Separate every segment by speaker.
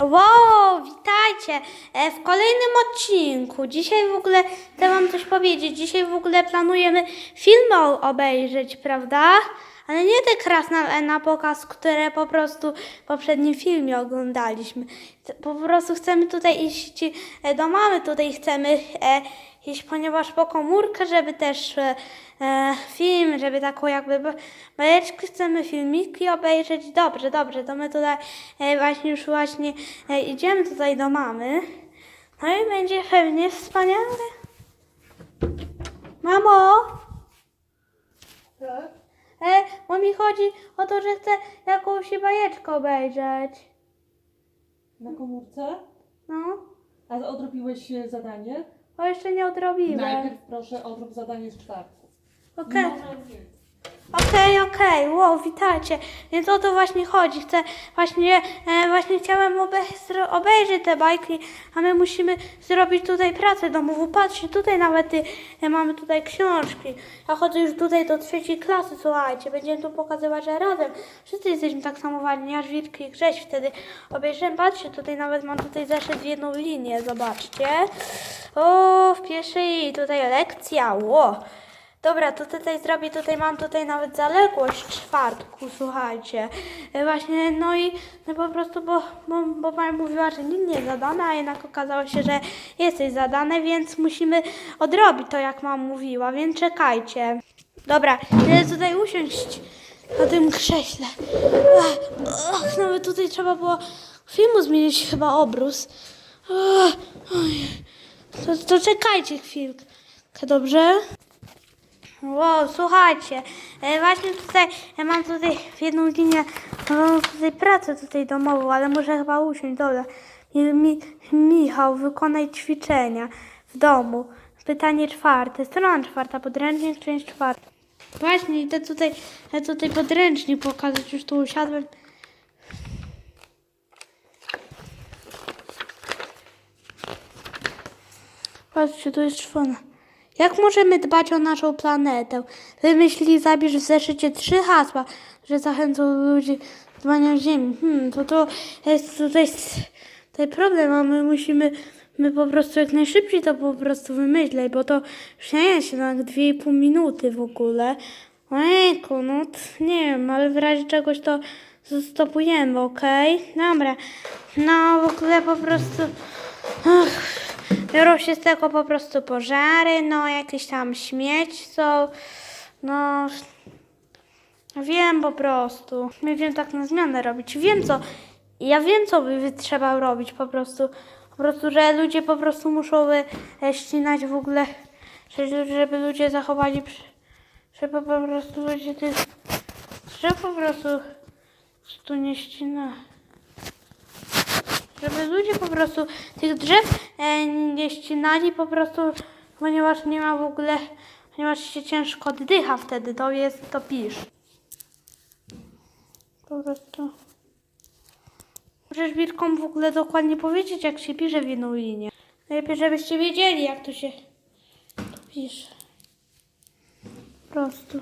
Speaker 1: Wow, witajcie e, w kolejnym odcinku. Dzisiaj w ogóle chcę wam coś powiedzieć. Dzisiaj w ogóle planujemy film obejrzeć, prawda? Ale nie te kras na, pokaz, które po prostu w poprzednim filmie oglądaliśmy. Po prostu chcemy tutaj iść e, do mamy, tutaj chcemy e, iść, ponieważ po komórkę, żeby też e, e, film, żeby taką jakby ba- bajeczkę chcemy filmiki obejrzeć. Dobrze, dobrze, to my tutaj e, właśnie już właśnie e, idziemy tutaj do mamy. No i będzie pewnie wspaniale. Mamo!
Speaker 2: Tak?
Speaker 1: E, bo mi chodzi o to, że chcę jakąś bajeczkę obejrzeć.
Speaker 2: Na komórce?
Speaker 1: No,
Speaker 2: A odrobiłeś e, zadanie?
Speaker 1: Bo jeszcze nie odrobiłem.
Speaker 2: Najpierw proszę odrób zadanie z czwartku.
Speaker 1: Okej.
Speaker 2: Może nie.
Speaker 1: Okej, okej, wow, witajcie. Więc o to właśnie chodzi. Chcę właśnie, e, właśnie chciałem obe zro- obejrzeć te bajki, a my musimy zrobić tutaj pracę domową. Patrzcie, tutaj nawet y, e, mamy tutaj książki. Ja chodzę już tutaj do trzeciej klasy, słuchajcie. Będziemy tu pokazywać, że razem wszyscy jesteśmy tak samo ładni, aż Wilki i Grześ wtedy obejrzyłem. Patrzcie, tutaj nawet mam tutaj zeszyt w jedną linię, zobaczcie. O, w pierwszej tutaj lekcja, ło. Dobra, to tutaj zrobię, tutaj mam tutaj nawet zaległość czwartku, słuchajcie. E, Właśnie, no i no po prostu, bo, bo, bo pani mówiła, że nikt nie jest zadane, a jednak okazało się, że jesteś zadane, więc musimy odrobić to, jak mam mówiła, więc czekajcie. Dobra, idę tutaj usiąść na tym krześle. Ach, nawet tutaj trzeba było filmu zmienić chyba obrus. Ach. To, to czekajcie chwilkę, dobrze? Wow, słuchajcie, e, właśnie tutaj ja mam tutaj w jedną linię mam tutaj pracę tutaj domową, ale muszę chyba usiąść, dobra. Mi, mi, Michał, wykonaj ćwiczenia w domu. Pytanie czwarte, strona czwarta, podręcznik, część czwarta. Właśnie, idę tutaj, tutaj podręcznik pokazać, już tu usiadłem. Patrzcie, tu jest czwona. Jak możemy dbać o naszą planetę? Wymyśli, zabierz w zeszycie trzy hasła, że zachęcą ludzi do dbania Ziemi. Hmm, to to jest tutaj, tutaj problem, a my musimy, my po prostu jak najszybciej to po prostu wymyśleć, bo to nie jest na dwie i pół minuty w ogóle. Ojejku, no nie wiem, ale w razie czegoś to zastopujemy, okej? Dobra, no w ogóle po prostu... Ach. Biorą się z tego po prostu pożary, no jakieś tam śmieci są, no wiem po prostu. My wiem tak na zmianę robić. Wiem co, ja wiem co by trzeba robić po prostu. Po prostu, że ludzie po prostu muszą e, ścinać w ogóle, że- żeby ludzie zachowali, żeby po prostu ludzie tych, że po prostu tu nie ścina żeby ludzie po prostu tych drzew e, nie ścinali po prostu, ponieważ nie ma w ogóle, ponieważ się ciężko oddycha wtedy, to jest, to pisz. Po prostu. Możesz Wilkom w ogóle dokładnie powiedzieć, jak się pisze w jedną linię. Najlepiej, żebyście wiedzieli, jak to się pisze. Po prostu.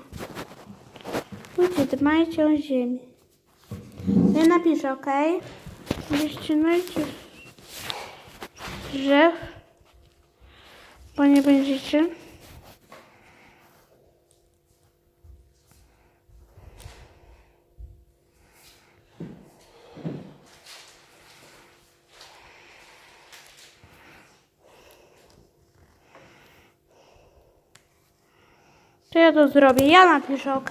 Speaker 1: Ludzie, dbajcie o ziemię. Ja napiszę, ok? Nie ścinajcie drzew, bo nie będziecie. To ja to zrobię. Ja napiszę, ok?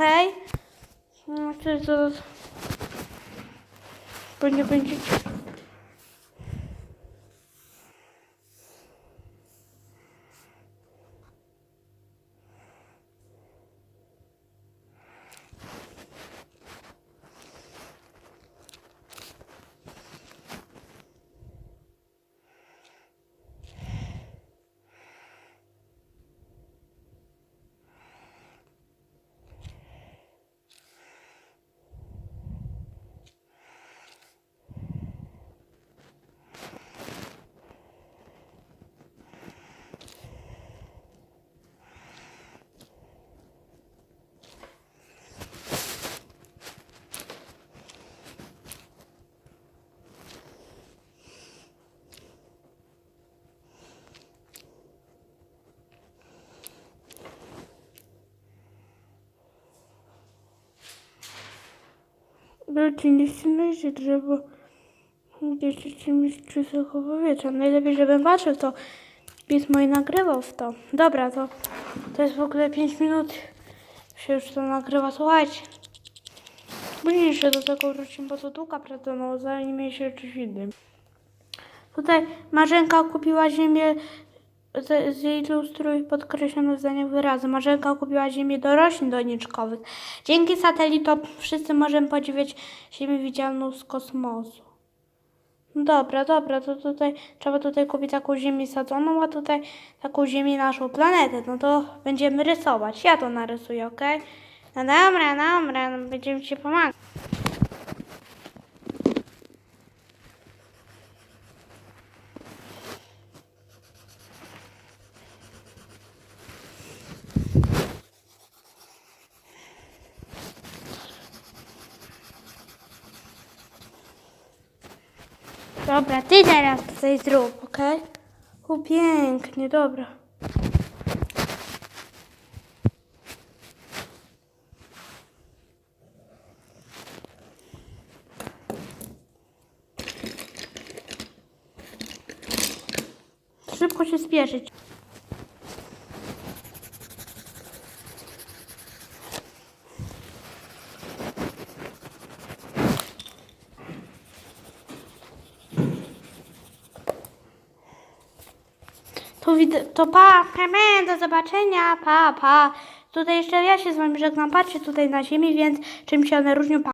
Speaker 1: No, to, to... Bo nie Wróci, nie ściągnijcie drzewo. Jeszcze mieć czystego powietrza. Najlepiej, żebym patrzył, to Bis mój nagrywał w to. Dobra, to, to jest w ogóle 5 minut. Się już to nagrywa, słuchajcie. Później jeszcze do tego wrócimy, bo to długa praca, no zajmie się czymś innym. Tutaj Marzenka kupiła ziemię, zilustruj podkreślone zdanie wyrazy. Marzenka kupiła ziemię do roślin doniczkowych. Dzięki satelitom wszyscy możemy podziwiać ziemię widzialną z kosmosu. No Dobra, dobra, to tutaj trzeba tutaj kupić taką ziemię sadzoną, a tutaj taką ziemię naszą planetę. No to będziemy rysować. Ja to narysuję, ok? No dobra, dobra, będziemy ci pomagać. Dobra, ty teraz tutaj zrób, ok? O, pięknie, dobra. Szybko się spieszyć. To, to pa, Hemen, do zobaczenia, pa, pa. Tutaj jeszcze ja się z wami żegnam, patrzcie tutaj na ziemi, więc czym się one różnią, pa.